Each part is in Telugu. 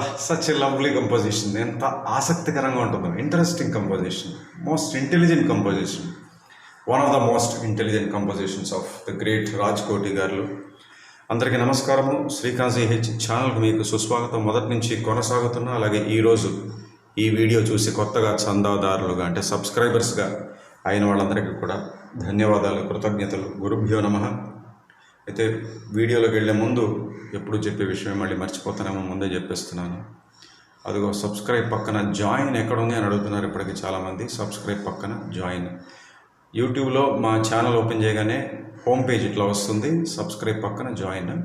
సచ్ ఎ లవ్లీ కంపోజిషన్ ఎంత ఆసక్తికరంగా ఉంటుందో. Interesting composition most intelligent composition one of the most intelligent compositions of the great Raj Koti గారు. అందరికీ నమస్కారము. శ్రీకాంత్ హెచ్ ఛానల్కి మీకు సుస్వాగతం. మొదటి నుంచి కొనసాగుతున్న అలాగే ఈరోజు ఈ వీడియో చూసి కొత్తగా చందాదారులుగా అంటే సబ్స్క్రైబర్స్గా అయిన వాళ్ళందరికీ కూడా ధన్యవాదాలు కృతజ్ఞతలు. గురుభ్యో నమ. అయితే వీడియోలోకి వెళ్ళే ముందు ఎప్పుడు చెప్పే విషయం మళ్ళీ మర్చిపోతానేమో ముందే చెప్పేస్తున్నాను. అదిగో సబ్స్క్రైబ్ పక్కన జాయిన్ ఎక్కడ ఉంది అని అడుగుతున్నారు ఇప్పటికి చాలామంది. సబ్స్క్రైబ్ పక్కన జాయిన్. యూట్యూబ్లో మా ఛానల్ ఓపెన్ చేయగానే హోమ్ పేజ్ ఇట్లా వస్తుంది. సబ్స్క్రైబ్ పక్కన జాయిన్.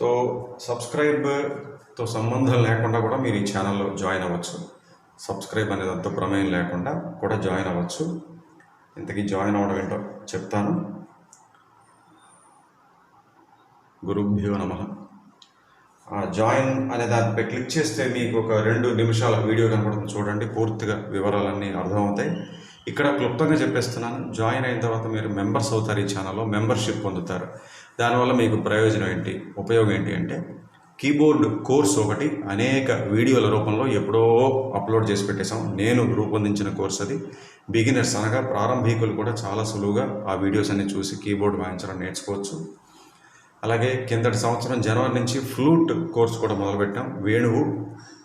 తో సబ్స్క్రైబ్తో సంబంధం లేకుండా కూడా మీరు ఈ ఛానల్లో జాయిన్ అవ్వచ్చు. సబ్స్క్రైబ్ అనేది అంత ప్రమేయం లేకుండా కూడా జాయిన్ అవ్వచ్చు. ఇంతకీ జాయిన్ అవ్వడం ఏంటో చెప్తాను. గురుభ్యో నమ. జాయిన్ అనే దానిపై క్లిక్ చేస్తే మీకు ఒక రెండు నిమిషాల వీడియో కనపడుతుంది చూడండి పూర్తిగా వివరాలన్నీ అర్థమవుతాయి. ఇక్కడ క్లుప్తంగా చెప్పేస్తున్నాను జాయిన్ అయిన తర్వాత మీరు మెంబర్స్ అవుతారు ఈ ఛానల్లో మెంబర్షిప్ పొందుతారు. దానివల్ల మీకు ప్రయోజనం ఏంటి ఉపయోగం ఏంటి అంటే కీబోర్డ్ కోర్స్ ఒకటి అనేక వీడియోల రూపంలో ఎప్పుడో అప్లోడ్ చేసి పెట్టేశాం. నేను రూపొందించిన కోర్స్ అది. బిగినర్స్ అనగా ప్రారంభికులు కూడా చాలా సులువుగా ఆ వీడియోస్ అన్ని చూసి కీబోర్డ్ వాయించడం నేర్చుకోవచ్చు. అలాగే కిందటి సంవత్సరం జనవరి నుంచి ఫ్లూట్ కోర్స్ కూడా మొదలుపెట్టాం. వేణువు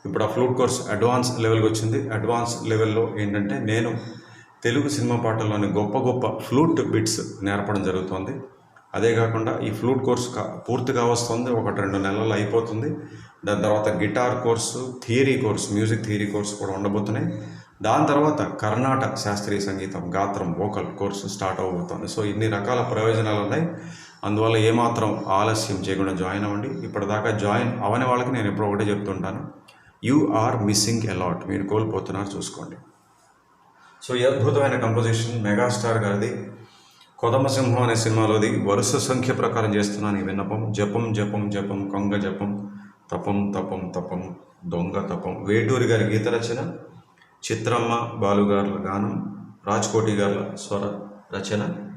ఇప్పుడు ఆ ఫ్లూట్ కోర్స్ అడ్వాన్స్ లెవెల్కి వచ్చింది. అడ్వాన్స్ లెవెల్లో ఏంటంటే నేను తెలుగు సినిమా పాటల్లోని గొప్ప గొప్ప ఫ్లూట్ బిట్స్ నేర్పడం జరుగుతుంది. అదే కాకుండా ఈ ఫ్లూట్ కోర్స్ కా పూర్తిగా వస్తుంది. ఒకటి రెండు నెలలు అయిపోతుంది. దాని తర్వాత guitar course theory course music theory course కూడా ఉండబోతున్నాయి. దాని తర్వాత కర్ణాటక శాస్త్రీయ సంగీతం గాత్రం వోకల్ కోర్సు స్టార్ట్ అవబోతోంది సో ఇన్ని రకాల ప్రయోజనాలు ఉన్నాయి అందువల్ల ఏమాత్రం ఆలస్యం చేయకుండా జాయిన్ అవ్వండి. ఇప్పటిదాకా జాయిన్ అవని వాళ్ళకి నేను ఎప్పుడో ఒకటే చెప్తుంటాను. యు ఆర్ మిస్సింగ్ అలాట్ మీరు కోల్పోతున్నారు చూసుకోండి. సో ఈ అద్భుతమైన కంపోజిషన్ మెగాస్టార్ గారిది. కొదమసింహం అనే సినిమాలోది వరుస సంఖ్య ప్రకారం చేస్తున్నాను ఈ విన్నపం. జపం జపం జపం కొంగ జపం తపం తపం తపం దొంగ తపం. వేటూరి గారి గీత రచన చిత్రమ్మ బాలుగారుల గానం రాజ్కోటి గారుల స్వర రచన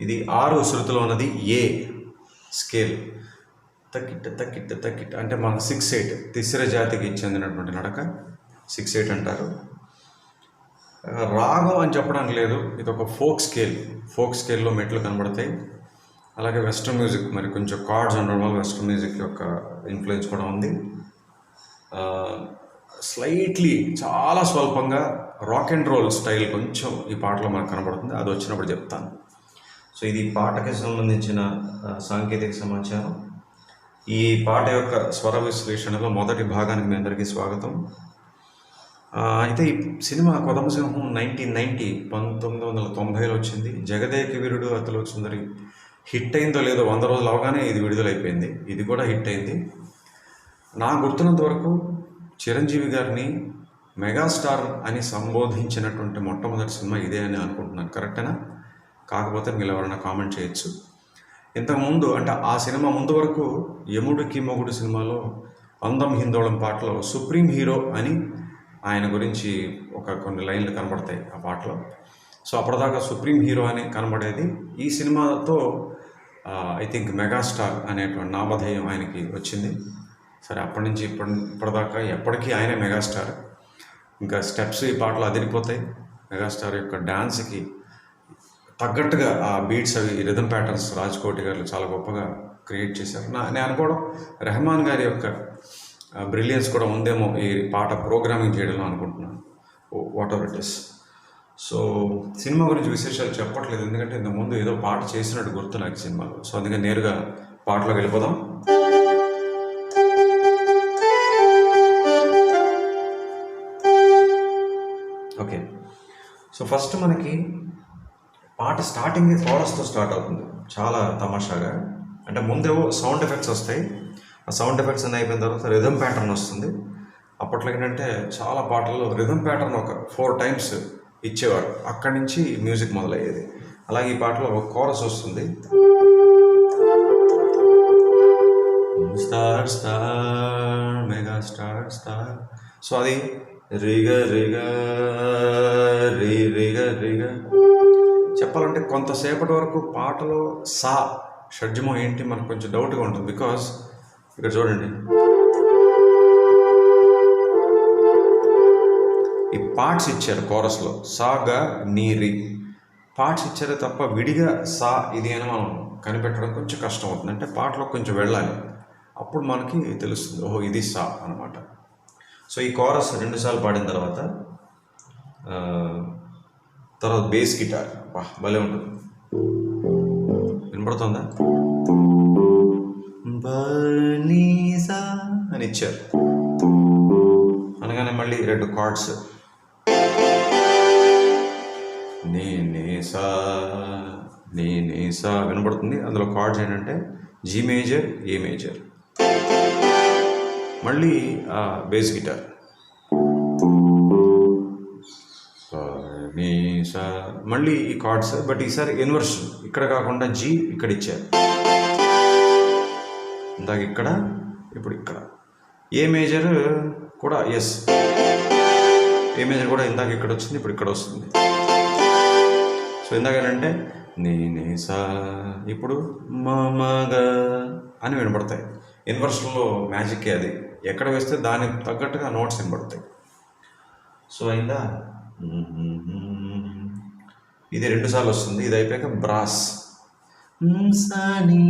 ఇది ఆరు శృతిలో ఉన్నది ఏ. స్కేల్. తక్కిట్ తక్కిట్ట తక్కిట్. అంటే మన సిక్స్ ఎయిట్ తిసిర జాతికి చెందినటువంటి నడక. సిక్స్ ఎయిట్ అంటారు. రాగం అని చెప్పడానికి లేదు. ఇది ఒక ఫోక్ స్కేల్. ఫోక్ స్కేల్లో మెట్లు కనబడతాయి. అలాగే వెస్ట్రన్ మ్యూజిక్ మరి కొంచెం కార్డ్స్ ఉండడం వల్ల వెస్ట్రన్ మ్యూజిక్ యొక్క ఇన్ఫ్లుయెన్స్ కూడా ఉంది. స్లైట్లీ చాలా స్వల్పంగా రాక్ అండ్ రోల్ స్టైల్ కొంచెం ఈ పాటలో మనకు కనబడుతుంది. అది వచ్చినప్పుడు చెప్తాను. సో ఇది పాటకి సంబంధించిన సాంకేతిక సమాచారం. ఈ పాట యొక్క స్వర విశ్లేషణలో మొదటి భాగానికి మీ అందరికీ స్వాగతం. అయితే ఈ సినిమా కొదమసింహం నైన్టీన్ నైంటీ పంతొమ్మిది వందల తొంభైలో వచ్చింది. జగదేక వీరుడు అతలో సుందరి హిట్ అయిందో లేదో వంద రోజులు అవగానే ఇది విడుదలైపోయింది. ఇది కూడా హిట్ అయింది. నా గుర్తున్నంత వరకు చిరంజీవి గారిని మెగాస్టార్ అని సంబోధించినటువంటి మొట్టమొదటి సినిమా ఇదే అని అనుకుంటున్నాను. కరెక్టేనా? కాకపోతే మీరు ఎవరైనా కామెంట్ చేయొచ్చు. ఇంతకుముందు అంటే ఆ సినిమా ముందు వరకు యముడికి మొగుడు సినిమాలో అందం హిందోళం పాటలో సుప్రీం హీరో అని ఆయన గురించి ఒక కొన్ని లైన్లు కనబడతాయి ఆ పాటలో. సో అప్పటిదాకా సుప్రీం హీరో అని కనబడేది. ఈ సినిమాతో ఐ థింక్ మెగాస్టార్ అనేటువంటి నామధేయం ఆయనకి వచ్చింది. సరే అప్పటి నుంచి ఇప్పటి ఇప్పటిదాకా ఎప్పటికీ ఆయనే మెగాస్టార్. ఇంకా స్టెప్స్ ఈ పాటలు అదిరిపోతాయి. మెగాస్టార్ యొక్క డ్యాన్స్కి తగ్గట్టుగా ఆ బీట్స్ అవి రిథమ్ ప్యాటర్న్స్ రాజ్కోటి గారు చాలా గొప్పగా క్రియేట్ చేశారు. నా నేను అనుకోవడం రెహమాన్ గారి యొక్క బ్రిలియన్స్ కూడా ఉందేమో ఈ పాట ప్రోగ్రామింగ్ చేయడంలో అనుకుంటున్నాను. Whatever it is so cinema గురించి విశేషాలు చెప్పట్లేదు. ఎందుకంటే ఇంతకుముందు ఏదో పాట చేసినట్టు గుర్తు నాకు సినిమాలో. సో అందుకని నేరుగా పాటలోకి వెళ్ళిపోదాం. ఓకే సో ఫస్ట్ మనకి పాట స్టార్టింగ్ ఫారెస్ట్తో స్టార్ట్ అవుతుంది. చాలా తమాషాగా. అంటే ముందేవో సౌండ్ ఎఫెక్ట్స్ వస్తాయి. ఆ సౌండ్ ఎఫెక్ట్స్ అన్నీ అయిపోయిన తర్వాత రిధమ్ ప్యాటర్న్ వస్తుంది. అప్పట్లో ఏంటంటే చాలా పాటల్లో రిధమ్ ప్యాటర్న్ ఒక ఫోర్ టైమ్స్ ఇచ్చేవాడు అక్కడి నుంచి మ్యూజిక్ మొదలయ్యేది. అలాగే ఈ పాటలో ఒక కోరస్ వస్తుంది. Star star mega star star so అది రిగ రిగా చెప్పాలంటే కొంతసేపటి వరకు పాటలో సా షడ్జమో ఏంటి మనకు కొంచెం డౌట్గా ఉంటుంది. బికాస్ ఇక్కడ చూడండి. ఈ పార్ట్స్ ఇచ్చారు కోరస్లో. సాగా నీరి పార్ట్స్ ఇచ్చారే తప్ప విడిగా సా ఇది అని మనం కనిపెట్టడం కొంచెం కష్టం అవుతుంది. అంటే పాటలో కొంచెం వెళ్ళాలి. అప్పుడు మనకి తెలుస్తుంది. ఓహో ఇది సా అనమాట సో ఈ కోరస్ రెండుసార్లు పాడిన తర్వాత తర్వాత బేస్ గిటార్. వా భలే ఉంటుంది. వినపడుతుందా? బనీసా అని ఇచ్చారు. అనగానే మళ్ళీ రెండు కార్డ్స్. నేనేసా నేనేసా. వినపడుతుంది? అందులో కార్డ్స్ ఏంటంటే జీ మేజర్ ఏ మేజర్. మళ్ళీ బేస్ గిటార్. సార్. మళ్ళీ ఈ కార్డ్స్ బట్ ఈసారి ఇన్వర్షన్. ఇక్కడ కాకుండా జీ ఇక్కడ ఇచ్చారు. ఇందాక ఇక్కడ ఇప్పుడు ఇక్కడ. ఏ మేజర్ కూడా ఎస్. ఏ మేజర్ కూడా ఇందాక ఇక్కడ వచ్చింది ఇప్పుడు ఇక్కడ వస్తుంది. సో ఇందాక ఏంటంటే నేనే సా ఇప్పుడు మమగా అని వినపడతాయి ఇన్వర్షన్లో మ్యాజిక్ అది. ఎక్కడ వేస్తే దానికి తగ్గట్టుగా నోట్స్ వినపడతాయి సో అయిందా? ఇది రెండు సార్లు వస్తుంది. ఇది అయిపోయాక బ్రాస్. సాని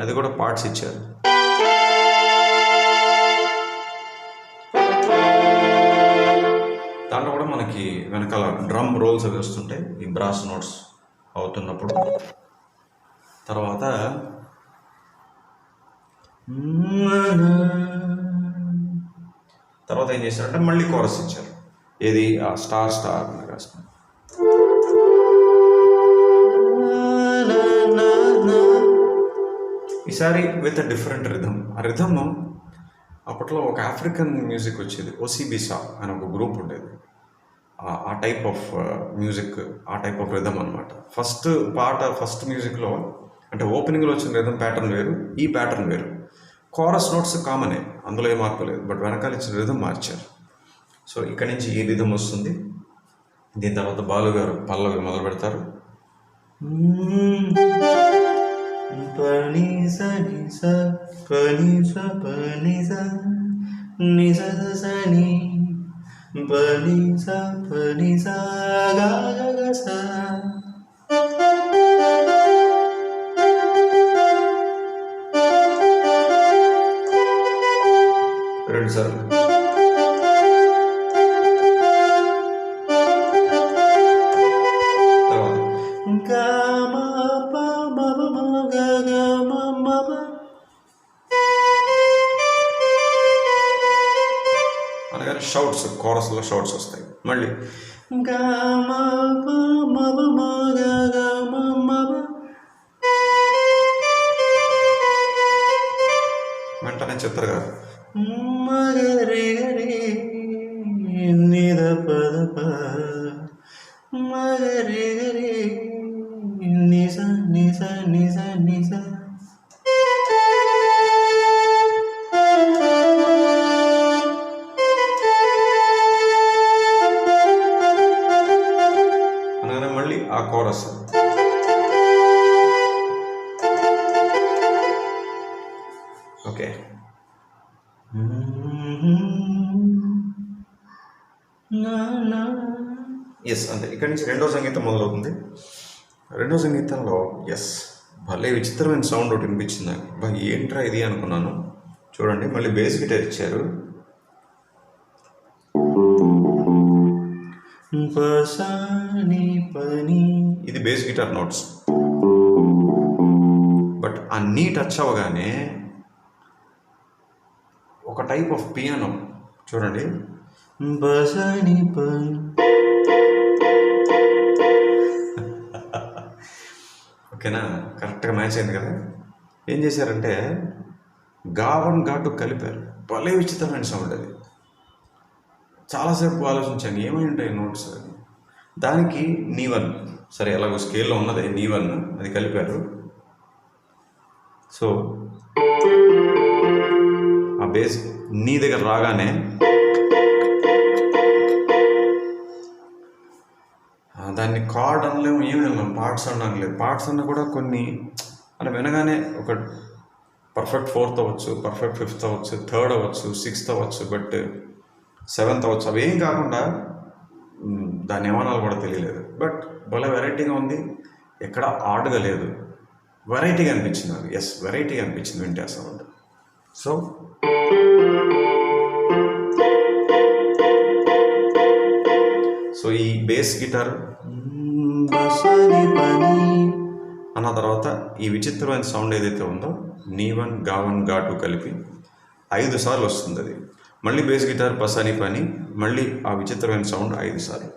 అది కూడా పార్ట్స్ ఇచ్చారు. దాంట్లో కూడా మనకి వెనకాల డ్రమ్ రోల్స్ అవి వస్తుంటాయి. ఈ బ్రాస్ నోట్స్ అవుతున్నప్పుడు. తర్వాత తర్వాత ఏం చేశారంటే మళ్ళీ కోరస్ ఇచ్చారు. ఏది? ఆ స్టార్ స్టార్ అని రాసుకున్నాను. ఈసారి విత్ డిఫరెంట్ రిథమ్. ఆ రిథమ్ అప్పట్లో ఒక ఆఫ్రికన్ మ్యూజిక్ వచ్చేది ఓసిబిసా అని ఒక గ్రూప్ ఉండేది. ఆ- ఆ టైప్ ఆఫ్ మ్యూజిక్ ఆ టైప్ ఆఫ్ రిథమ్ అనమాట ఫస్ట్ పాట ఫస్ట్ మ్యూజిక్లో అంటే ఓపెనింగ్లో వచ్చిన రిథమ్ ప్యాటర్న్ వేరు ఈ ప్యాటర్న్ వేరు. కోరస్ నోట్స్ కామనే అందులో ఏ మార్పు లేదు బట్ వెనకాల ఇచ్చిన రిథమ్ మార్చారు. సో ఇక్కడి నుంచి ఈ విధం వస్తుంది? దీని తర్వాత బాలు గారు పల్లవి మొదలు పెడతారు. పనిస నిస పనిస పనిస సని. పనిస పనిస గాగస స. షౌట్స్ కోరస్లో షౌట్స్ వస్తాయి. మళ్ళీ. వెంటనే చిత్ర గారు మగరే నిద పద ఆ కోరస్ ఓకే ఎస్ అంతే. ఇక్కడి నుంచి రెండో సంగీతం మొదలవుతుంది. రెండో సంగీతంలో ఎస్ భలే విచిత్రమైన సౌండ్ ఒకటి వినిపించింది నాకు. బా ఏంట్రా ఇది అనుకున్నాను. చూడండి మళ్ళీ బేస్ గిటార్ ఇచ్చారు. ఇది బేస్ గిటార్ నోట్స్. బట్ ఆ నీ టచ్ అవ్వగానే ఒక టైప్ ఆఫ్ పియానో. చూడండి. బసని పని. ఓకేనా? కరెక్ట్గా మ్యాచ్ అయింది కదా? ఏం చేశారంటే గావన్ ఘాటు కలిపారు. భలే విచిత్రమైన సౌండ్ అది. చాలాసేపు ఆలోచించాను ఏమై ఉంటాయి నోట్స్? అని దానికి నీవన్. సరే ఎలాగో స్కేల్లో ఉన్నది నీవన్. అది కలిపారు. సో ఆ బేస్ నీ దగ్గర రాగానే దాన్ని కార్డ్ అనలేము ఏమి అనలేము పార్ట్స్ అనలేదు పార్ట్స్ అన్న కూడా కొన్ని మనం వినగానే ఒక పర్ఫెక్ట్ ఫోర్త్ అవ్వచ్చు పర్ఫెక్ట్ ఫిఫ్త్ అవ్వచ్చు థర్డ్ అవ్వచ్చు సిక్స్త్ అవ్వచ్చు బట్ సెవెంత్ అవచ్చు అవేం కాకుండా మ్, దాని ఏమనాలు కూడా తెలియలేదు. బట్ భలే వెరైటీగా ఉంది. ఎక్కడ ఆడుగా లేదు. వెరైటీగా అనిపించింది నాకు. ఎస్ వెరైటీగా అనిపించింది వింటే ఆ సౌండ్ సో సో ఈ బేస్ గిటార్ అన్న తర్వాత ఈ విచిత్రమైన సౌండ్ ఏదైతే ఉందో నీవన్ గావన్ గాటు కలిపి ఐదు సార్లు వస్తుంది అది. మళ్ళీ బేస్ గిటార్ పసాని పని మళ్ళీ ఆ విచిత్రమైన సౌండ్ ఐదు సార్లు.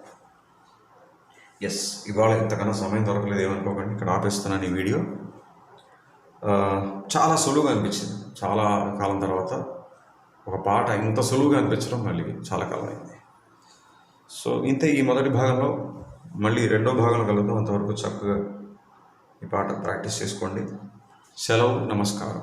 ఎస్ ఇవాళ ఇంతకన్నా సమయం దొరకలేదు ఏమనుకోకండి ఇక్కడ ఆపేస్తున్నాను ఈ వీడియో. చాలా సులువుగా అనిపించింది చాలా కాలం తర్వాత. ఒక పాట ఇంత సులువుగా అనిపించడం మళ్ళీ చాలా కాలం అయింది. సో ఇంతే ఈ మొదటి భాగంలో మళ్ళీ రెండో భాగంలో కలుగుతాం అంతవరకు చక్కగా ఈ పాట ప్రాక్టీస్ చేసుకోండి. సెలవు నమస్కారం.